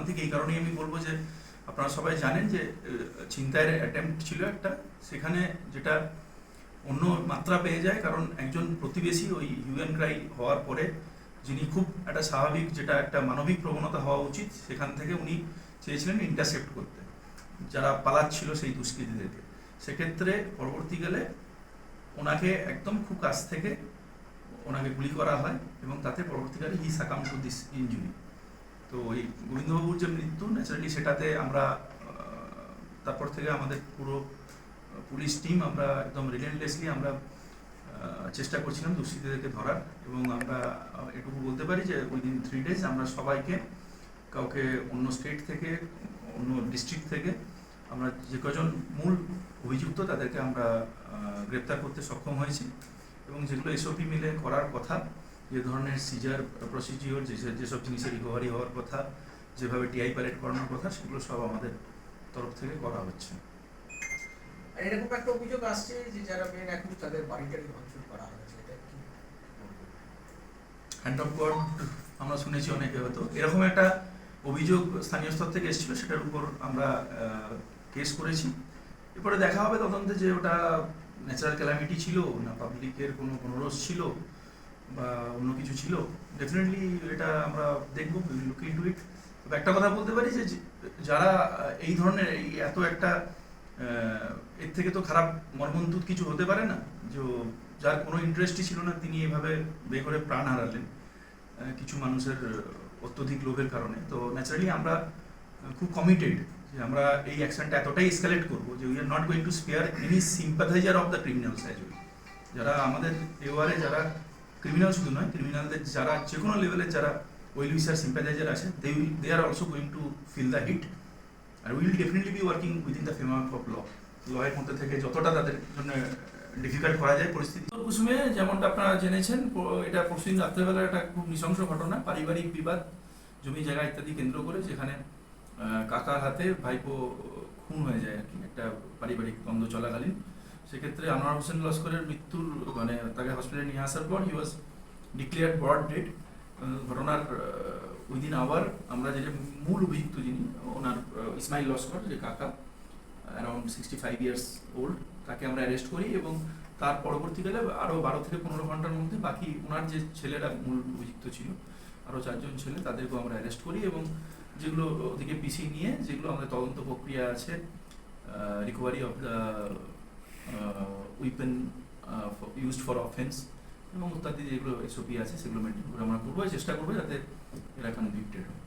মর্মান্তিক এই কারণেই আমি বলব যে আপনারা সবাই জানেন যে আহ, ছিনতাইয়ের অ্যাটেম্প্ট ছিল একটা। সেখানে যেটা অন্য মাত্রা পেয়ে যায় কারণ একজন প্রতিবেশী ওই ইউএন ক্রাই হওয়ার পরে যিনি খুব একটা স্বাভাবিক যেটা একটা মানবিক প্রবণতা হওয়া উচিত সেখান থেকে উনি চেয়েছিলেন ইন্টারসেপ্ট করতে। যারা পালাচ্ছিল সেই দুষ্কৃতীদেরকে। সেক্ষেত্রে পরবর্তীকালে ওনাকে একদম খুব কাছ থেকে ওনাকে গুলি করা হয় এবং তাতে পরবর্তীকালে he succumb to this injury তো ওই গোবিন্দবাবুর যে মৃত্যু ন্যাচারালি সেটাতে আমরা তারপর থেকে আমাদের পুরো পুলিশ টিম আমরা একদম রিলেন্টলেসলি আমরা চেষ্টা করছিলাম দুষ্কৃতীদেরকে ধরার এবং আমরা এটুকু বলতে পারি যে উইদিন থ্রি ডেজ আমরা সবাইকে কাউকে অন্য স্টেট থেকে, অন্য ডিস্ট্রিক্ট থেকে আমরা যে কজন মূল অভিযুক্ত তাদেরকে আমরা গ্রেপ্তার করতে সক্ষম হয়েছি এবং যেগুলো এসওপি মিলে করার কথা যে ধরনের সিজার প্রসিজিওর যে যেসব জিনিসের রিকভারি হওয়ার কথা যেভাবে টিআই প্যারেড করানোর কথা সেগুলো সব আমাদের তরফ থেকে করা হচ্ছে। এরকম একটা অভিযোগ আসছে যে যারা মেন এখন তাদের বাড়িটারি ভাঙচুর করা হয়েছে হ্যান্ড অফ গড আমরা শুনেছি অনেকে হয়তো। এরকম একটা অভিযোগ স্থানীয় স্তর থেকে এসেছিল সেটার উপর আমরা কেস করেছি। এরপরে দেখা হবে তদন্তে যে ওটা ন্যাচারাল ক্যালামিটি ছিল না পাবলিকের কোনো অনুরোধ ছিল বা অন্য কিছু ছিল ডেফিনেটলি এটা আমরা দেখব লুক ইন্টু ইট তবে একটা কথা বলতে পারি যে যারা এই ধরনের, এই এত একটা এর থেকে তো খারাপ মর্মন্তুদ কিছু হতে পারে না, যে যার কোনো ইন্টারেস্টই ছিল না, তিনি এভাবে বে করে প্রাণ হারালেন কিছু মানুষের অত্যধিক লোভের কারণে। তো ন্যাচারালি আমরা খুব কমিটেড যে আমরা এই অ্যাকশনটা এতটাই এসকালেট করব যে we are not going to spare any sympathizer of the criminals as যারা আমাদের এওয়ারে যারা ক্রিমিনাল শুধু নয় ক্রিমিনালদের যারা যে কোনো লেভেলের যারা ওয়েল উইসার সিম্পাথাইজার আছে they will they are also going to feel the heat are will definitely be working within the framework of law লয়ের মধ্যে থেকে যতটা তাদের জন্য ডিফিকাল্ট করা যায় পরিস্থিতি। কুসুমে যেমনটা আপনারা জেনেছেন এটা পরশুদিন রাত্রেবেলা একটা খুব নৃশংস ঘটনা, পারিবারিক বিবাদ, জমি, জায়গা ইত্যাদি কেন্দ্র করে যেখানে কাকার হাতে ভাইপো খুন হয়ে যায় আর কি, একটা পারিবারিক দ্বন্দ্ব চলাকালীন। সেক্ষেত্রে আনোয়ার হোসেন লস্করের মৃত্যুর মানে তাকে হসপিটালে নিয়ে আসার পর he was declare brought dead ঘটনার উইদিন আওয়ার আমরা যে মূল অভিযুক্ত যিনি, ওনার ইসমাইল লস্কর, যে কাকা around sixty five years old তাকে আমরা অ্যারেস্ট করি এবং তার পরবর্তীকালে আরও বারো থেকে পনেরো ঘণ্টার মধ্যে বাকি ওনার যে ছেলেরা মূল অভিযুক্ত ছিল আরও চারজন ছেলে তাদেরকেও আমরা অ্যারেস্ট করি এবং যেগুলো ওদিকে পিছিয়ে নিয়ে যেগুলো আমাদের তদন্ত প্রক্রিয়া আছে recovery of the weapon used for offence এবং ইত্যাদি যেগুলো এসওপি আছে, সেগুলো মেনটেন করে আমরা করব চেষ্টা করব যাতে এরা কনভিক্টেড হয়।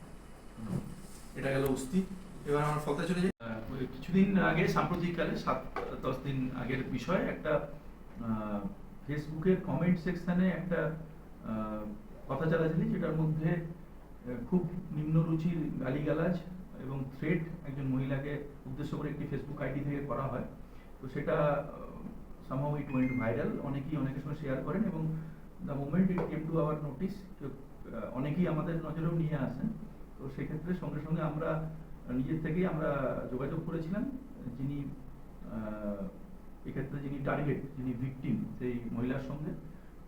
এটা গেল উস্তি। এবার আমার ফলতা চলে যাই। কিছুদিন আগে, সাম্প্রতিককালে, সাত, দশ দিন আগের বিষয়ে, একটা ফেসবুকের কমেন্ট সেকশানে একটা কথা চালাচালি যেটার মধ্যে খুব নিম্নরুচির গালিগালাজ এবং থ্রেট একজন মহিলাকে উদ্দেশ্য করে একটি ফেসবুক আইডি থেকে করা হয়। তো সেটা সামহাউ ইট ওয়েন্ট ভাইরাল অনেকেই অনেকের সঙ্গে শেয়ার করেন এবং the moment it came to our notice অনেকেই আমাদের নজরেও নিয়ে আসেন। তো সেক্ষেত্রে সঙ্গে সঙ্গে আমরা নিজের থেকেই আমরা যোগাযোগ করেছিলাম, যিনি এক্ষেত্রে যিনি টার্গেট যিনি ভিকটিম সেই মহিলার সঙ্গে।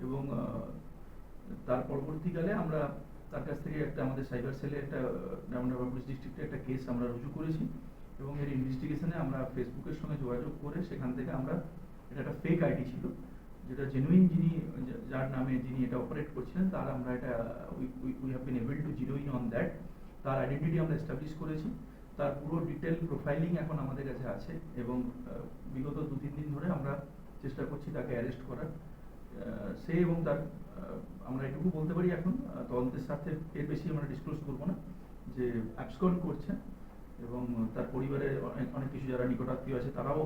এবং তার পরবর্তীকালে আমরা তার কাছ থেকে একটা আমাদের সাইবার সেলে একটা পুলিশ ডিস্ট্রিক্টে একটা কেস আমরা রুজু করেছি। এবং এর ইনভেস্টিগেশনে আমরা ফেসবুকের সঙ্গে যোগাযোগ করে সেখান থেকে আমরা এটা একটা ফেক আইডি ছিল, যেটা জেনুইন যিনি, যার নামে যিনি এটা অপারেট করছিলেন, তার আমরা এটা we have been able to zero in on that তার আইডেন্টিটি আমরা এস্টাবলিশ করেছি। তার পুরো ডিটেল প্রোফাইলিং এখন আমাদের কাছে আছে এবং বিগত দু তিন দিন ধরে আমরা চেষ্টা করছি তাকে অ্যারেস্ট করার। সে এবং তার আমরা এটুকু বলতে পারি এখন তদন্তের সাথে এর বেশি আমরা ডিসক্লোজ করব না। যে অ্যাবসকন করছে তার পরিবারের অনেক কিছু যারা নিকটাত্মীয় আছে, তারাও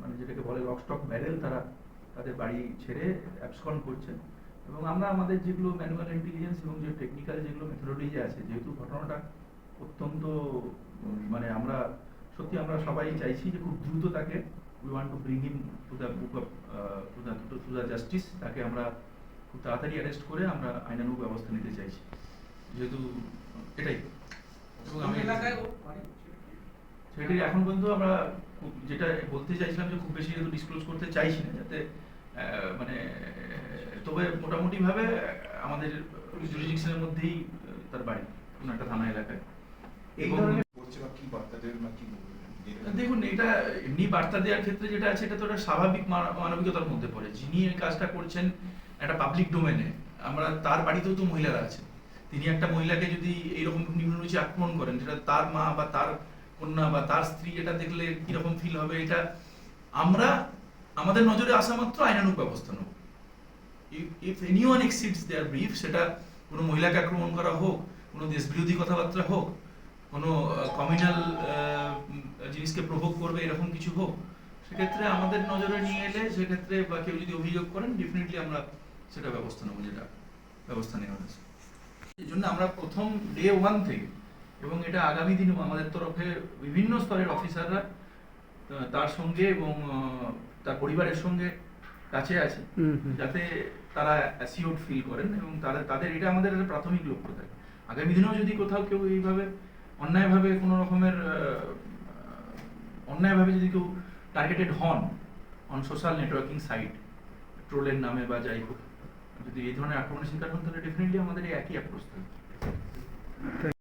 মানে যেটাকে বলে রকস্টক ব্যারেল, তারা তাদের বাড়ি ছেড়ে অ্যাবসকন করছে এবং আমরা আমাদের যেগুলো ম্যানুয়াল ইন্টেলিজেন্স এবং যে টেকনিক্যাল যেগুলো মেথোডোলজি আছে, যেহেতু ঘটনাটা অত্যন্ত মানে আমরা, সত্যি আমরা সবাই চাইছি যে খুব দ্রুত তাকে we want to bring him to the book of to the to the justice তাকে আমরা খুব তাড়াতাড়ি অ্যারেস্ট করে আমরা আইনানুগ ব্যবস্থা নিতে চাইছি। যেহেতু এটাই। এবং আমি এলাকায় এখন পর্যন্ত আমরা যেটা বলতে চাইছিলাম যে খুব বেশি যেহেতু ডিসক্লোজ করতে চাইছি না যাতে মানে তবে মোটামুটিভাবে আমাদের জুরিডিকশনের মধ্যেই তার বাড়ি কোনো একটা থানা এলাকায়। দেখুন এটা এমনি বার্তা দেওয়ার ক্ষেত্রে যেটা আছে এটা তো একটা স্বাভাবিক মানবিকতার মধ্যে পড়ে। যিনি এই কাজটা করছেন একটা পাবলিক ডোমেনে আমরা তার বাড়িতেও তো মহিলারা আছে তিনি একটা মহিলাকে যদি এইরকম নিম্নরুচি আক্রমণ করেন যেটা তার মা বা তার কন্যা বা তার স্ত্রী, এটা দেখলে কীরকম ফিল হবে? এটা আমরা, আমাদের নজরে আসা মাত্র আইনানুক ব্যবস্থা নেব। If any one exceeds their brief সেটা কোনো মহিলাকে আক্রমণ করা হোক, কোনো দেশবিরোধী কথাবার্তা হোক, কোনো কমিউনাল জিনিসকে প্রভোগ করবে, এরকম কিছু হোক, সেক্ষেত্রে আমাদের নজরে নিয়ে এলে, সেক্ষেত্রে বা কেউ যদি অভিযোগ করেন ডেফিনেটলি আমরা সেটা ব্যবস্থা নেব, যেটা ব্যবস্থা নেওয়া হয়েছে। এই জন্য আমরা প্রথম ডে ওয়ান থেকে এবং এটা আগামী দিনেও আমাদের তরফে বিভিন্ন স্তরের অফিসাররা তার সঙ্গে এবং তার পরিবারের সঙ্গে কাছে আছে যাতে তারা অ্যাসিওর ফিল করেন এবং তারা তাদের এটা আমাদের একটা প্রাথমিক লক্ষ্য থাকে। আগামী দিনেও যদি কোথাও কেউ এইভাবে অন্যায়ভাবে কোনো রকমের অন্যায়ভাবে যদি কেউ টার্গেটেড হন অন সোশ্যাল নেটওয়ার্কিং সাইট ট্রোলের নামে বা যাই হোক যদি এই ধরনের আক্রমণের শিকার হন তাহলে ডেফিনেটলি আমাদের এই একই অ্যাপ্রোচ থাকবে।